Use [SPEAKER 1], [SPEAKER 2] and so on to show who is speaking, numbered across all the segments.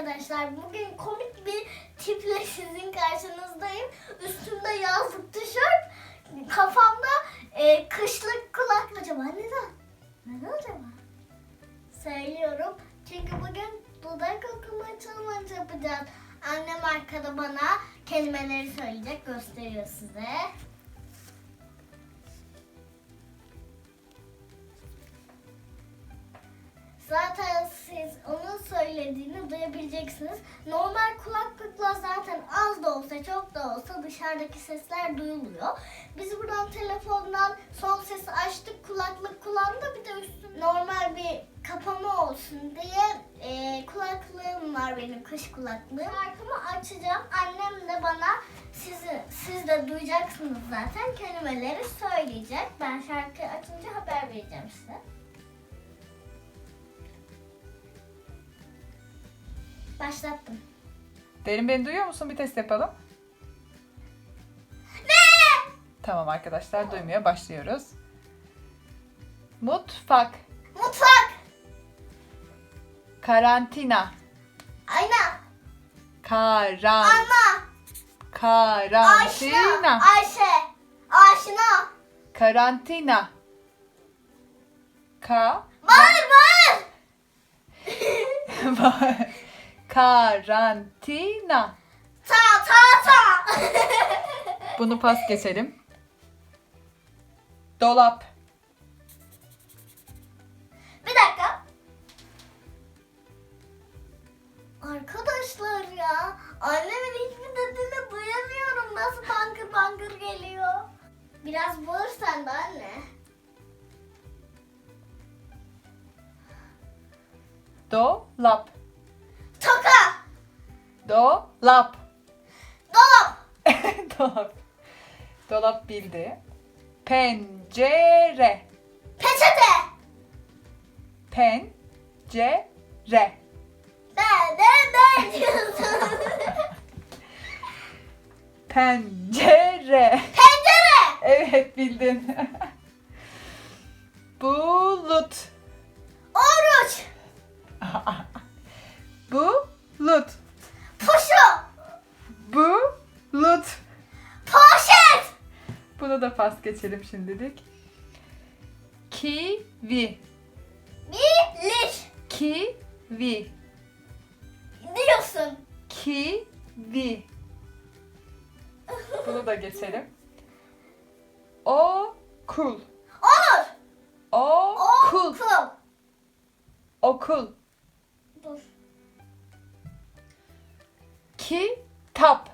[SPEAKER 1] arkadaşlar. Bugün komik bir tiple sizin karşınızdayım. Üstümde yazlık tişört, kafamda e, kışlık kulak. Acaba neden? Neden acaba? Söylüyorum. Çünkü bugün dudak okuma challenge yapacağız. Annem arkada bana kelimeleri söyleyecek, gösteriyor size. Zaten onun söylediğini duyabileceksiniz. Normal kulaklıkla zaten az da olsa çok da olsa dışarıdaki sesler duyuluyor. Biz buradan telefondan son sesi açtık kulaklık kullandı bir de üstü normal bir kapama olsun diye e, kulaklığım var benim kış kulaklığım. Şarkımı açacağım. Annem de bana sizi, siz de duyacaksınız zaten kelimeleri söyleyecek. Ben şarkı açınca haber vereceğim size. Başlattım.
[SPEAKER 2] Derin beni duyuyor musun? Bir test yapalım.
[SPEAKER 1] Ne?
[SPEAKER 2] Tamam arkadaşlar duymuyor. Başlıyoruz. Mutfak,
[SPEAKER 1] Mutfak.
[SPEAKER 2] karantina,
[SPEAKER 1] Ayna.
[SPEAKER 2] karan,
[SPEAKER 1] Ana.
[SPEAKER 2] Karantina,
[SPEAKER 1] Ayşe. Aşina.
[SPEAKER 2] karantina, ka,
[SPEAKER 1] Bağır bağır.
[SPEAKER 2] karantina.
[SPEAKER 1] ta ta ta.
[SPEAKER 2] Bunu pas geçelim. Dolap,
[SPEAKER 1] Bir dakika. Arkadaşlar ya. Annemin hiçbir dediğini duyamıyorum. Nasıl bangır bangır geliyor. Biraz bağır sen de anne.
[SPEAKER 2] dolap. Dolap.
[SPEAKER 1] Dolap.
[SPEAKER 2] Dolap. Dolap bildi. Pencere.
[SPEAKER 1] Peçete.
[SPEAKER 2] Pencere.
[SPEAKER 1] Ne ne diyorsun?
[SPEAKER 2] Pencere.
[SPEAKER 1] Pencere.
[SPEAKER 2] Evet bildin. Bulut.
[SPEAKER 1] Oruç.
[SPEAKER 2] Da pas geçelim şimdilik. Kiwi.
[SPEAKER 1] Birlik.
[SPEAKER 2] Kiwi.
[SPEAKER 1] Diyorsun.
[SPEAKER 2] Kiwi. Bunu da geçelim. Okul.
[SPEAKER 1] Olur.
[SPEAKER 2] Okul.
[SPEAKER 1] Okul.
[SPEAKER 2] Okul.
[SPEAKER 1] Dur.
[SPEAKER 2] Kitap.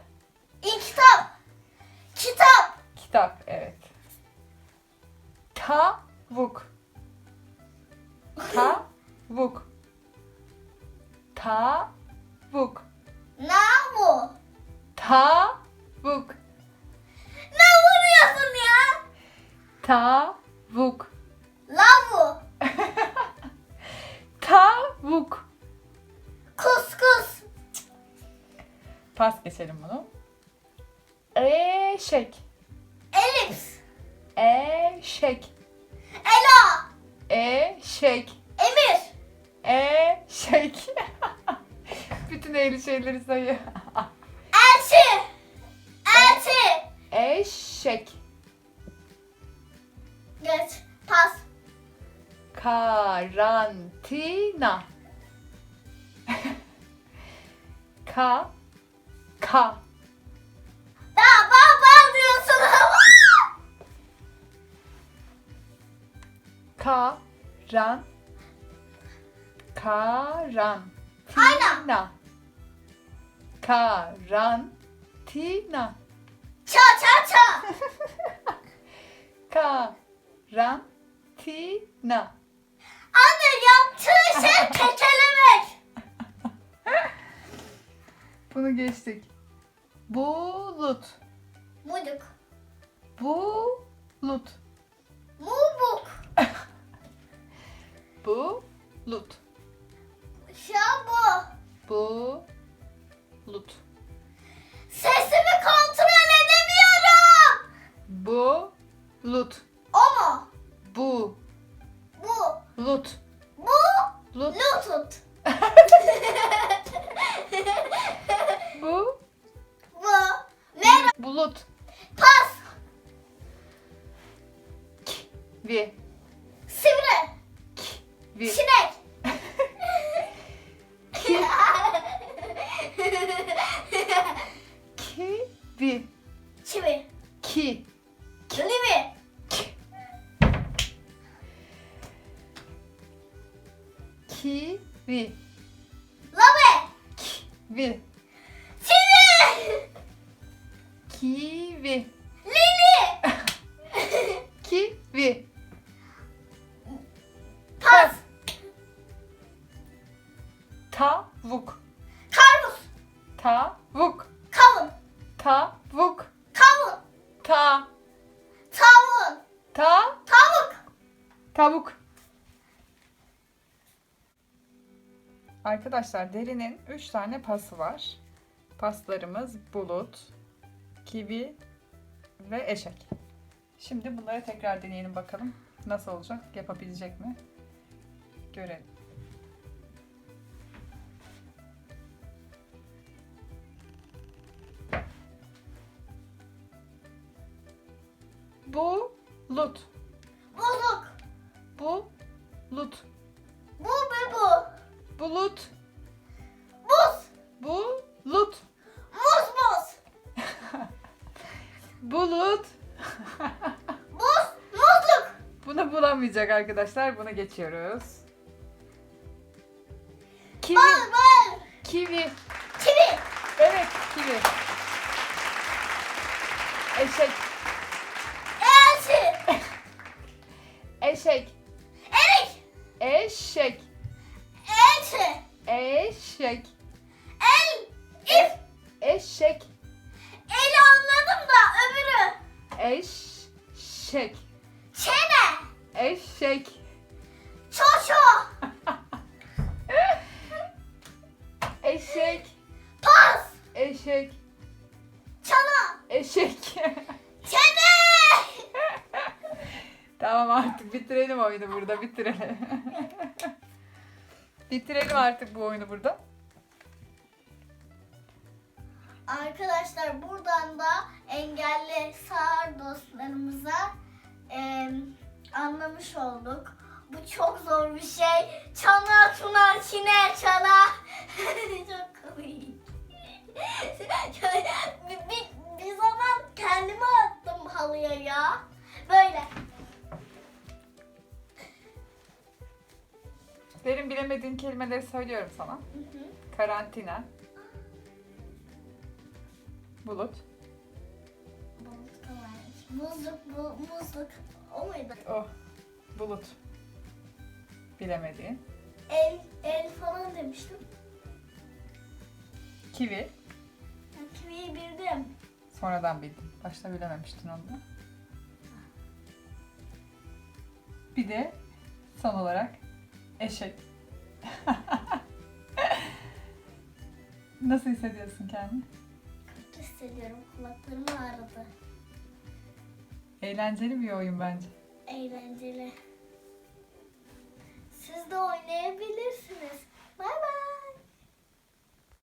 [SPEAKER 1] Kitap
[SPEAKER 2] evet. Tavuk. Tavuk. Tavuk.
[SPEAKER 1] Navu.
[SPEAKER 2] Tavuk.
[SPEAKER 1] Ne vuruyorsun ya?
[SPEAKER 2] Tavuk.
[SPEAKER 1] Lavu.
[SPEAKER 2] Tavuk.
[SPEAKER 1] Kuskus.
[SPEAKER 2] Pas geçelim bunu. Eşek.
[SPEAKER 1] Elips.
[SPEAKER 2] Eşek.
[SPEAKER 1] Ela.
[SPEAKER 2] Eşek.
[SPEAKER 1] Emir.
[SPEAKER 2] Eşek. Bütün eğri şeyleri sayıyor.
[SPEAKER 1] Elçi. Elçi.
[SPEAKER 2] Eşek.
[SPEAKER 1] Geç. Pas.
[SPEAKER 2] Karantina. ka. Ka. Karan. Karan.
[SPEAKER 1] Ayna.
[SPEAKER 2] Karantina.
[SPEAKER 1] Ça ça ça.
[SPEAKER 2] Karantina.
[SPEAKER 1] Anne yaptığı şey kekelemek.
[SPEAKER 2] Bunu geçtik. Bulut.
[SPEAKER 1] Muduk.
[SPEAKER 2] Bulut. Lut.
[SPEAKER 1] Şabu.
[SPEAKER 2] Bu. Lut.
[SPEAKER 1] Sesimi kontrol edemiyorum.
[SPEAKER 2] Bu. Lut.
[SPEAKER 1] O mu?
[SPEAKER 2] Bu.
[SPEAKER 1] Bu.
[SPEAKER 2] Lut.
[SPEAKER 1] Bu.
[SPEAKER 2] Lut.
[SPEAKER 1] Lutut.
[SPEAKER 2] Bu. Bu.
[SPEAKER 1] Ver.
[SPEAKER 2] Bulut.
[SPEAKER 1] Pas.
[SPEAKER 2] Vi.
[SPEAKER 1] Sivri. Vi. Sinek.
[SPEAKER 2] Kivi.
[SPEAKER 1] Çivi.
[SPEAKER 2] Kivi.
[SPEAKER 1] Lili.
[SPEAKER 2] Kivi.
[SPEAKER 1] Pas.
[SPEAKER 2] Tavuk.
[SPEAKER 1] Karpuz.
[SPEAKER 2] Tavuk.
[SPEAKER 1] Kavun.
[SPEAKER 2] Tavuk.
[SPEAKER 1] Kavun.
[SPEAKER 2] Ta.
[SPEAKER 1] Tavun.
[SPEAKER 2] Ta.
[SPEAKER 1] Tavuk.
[SPEAKER 2] Tavuk. Arkadaşlar derinin 3 tane pası var. Paslarımız bulut, kivi ve eşek. Şimdi bunları tekrar deneyelim bakalım. Nasıl olacak? Yapabilecek mi? Görelim. Bulut.
[SPEAKER 1] Bozuk.
[SPEAKER 2] Bulut.
[SPEAKER 1] Bu bu.
[SPEAKER 2] Bulut.
[SPEAKER 1] Buz.
[SPEAKER 2] Bulut.
[SPEAKER 1] Muz muz.
[SPEAKER 2] Bulut.
[SPEAKER 1] Buz. Muzluk.
[SPEAKER 2] Bunu bulamayacak arkadaşlar. Bunu geçiyoruz. Kivi.
[SPEAKER 1] Bal bal.
[SPEAKER 2] Kivi.
[SPEAKER 1] Çivi.
[SPEAKER 2] Evet kivi. Eşek. Eşek.
[SPEAKER 1] Erik.
[SPEAKER 2] Eşek.
[SPEAKER 1] Elçi.
[SPEAKER 2] Eşek.
[SPEAKER 1] El. İf.
[SPEAKER 2] Eşek.
[SPEAKER 1] Eli anladım da öbürü.
[SPEAKER 2] Eşek.
[SPEAKER 1] Çene.
[SPEAKER 2] Eşek.
[SPEAKER 1] Çoşo.
[SPEAKER 2] Eşek.
[SPEAKER 1] Pas.
[SPEAKER 2] Eşek.
[SPEAKER 1] Çana.
[SPEAKER 2] Eşek.
[SPEAKER 1] Çene.
[SPEAKER 2] tamam artık bitirelim oyunu burada bitirelim. Bitirelim artık bu oyunu burada.
[SPEAKER 1] Arkadaşlar buradan da engelli sağır dostlarımıza e, anlamış olduk. Bu çok zor bir şey. Çana tuna çine çana. çok komik. bir, bir, bir zaman kendimi attım halıya ya. Böyle.
[SPEAKER 2] Derin bilemediğin kelimeleri söylüyorum sana. Karantina. Bulut.
[SPEAKER 1] Bulut da varmış. Muzluk, bu, muzluk. O muydu?
[SPEAKER 2] Oh. Bulut. Bilemediğin.
[SPEAKER 1] El, el falan demiştim.
[SPEAKER 2] Kivi.
[SPEAKER 1] Ben kiviyi bildim.
[SPEAKER 2] Sonradan bildin. Başta bilememiştin onu da. Bir de son olarak eşek. Nasıl hissediyorsun kendini?
[SPEAKER 1] Kötü hissediyorum. Kulaklarım ağrıdı.
[SPEAKER 2] Eğlenceli bir oyun bence.
[SPEAKER 1] Eğlenceli. Siz de oynayabilirsiniz.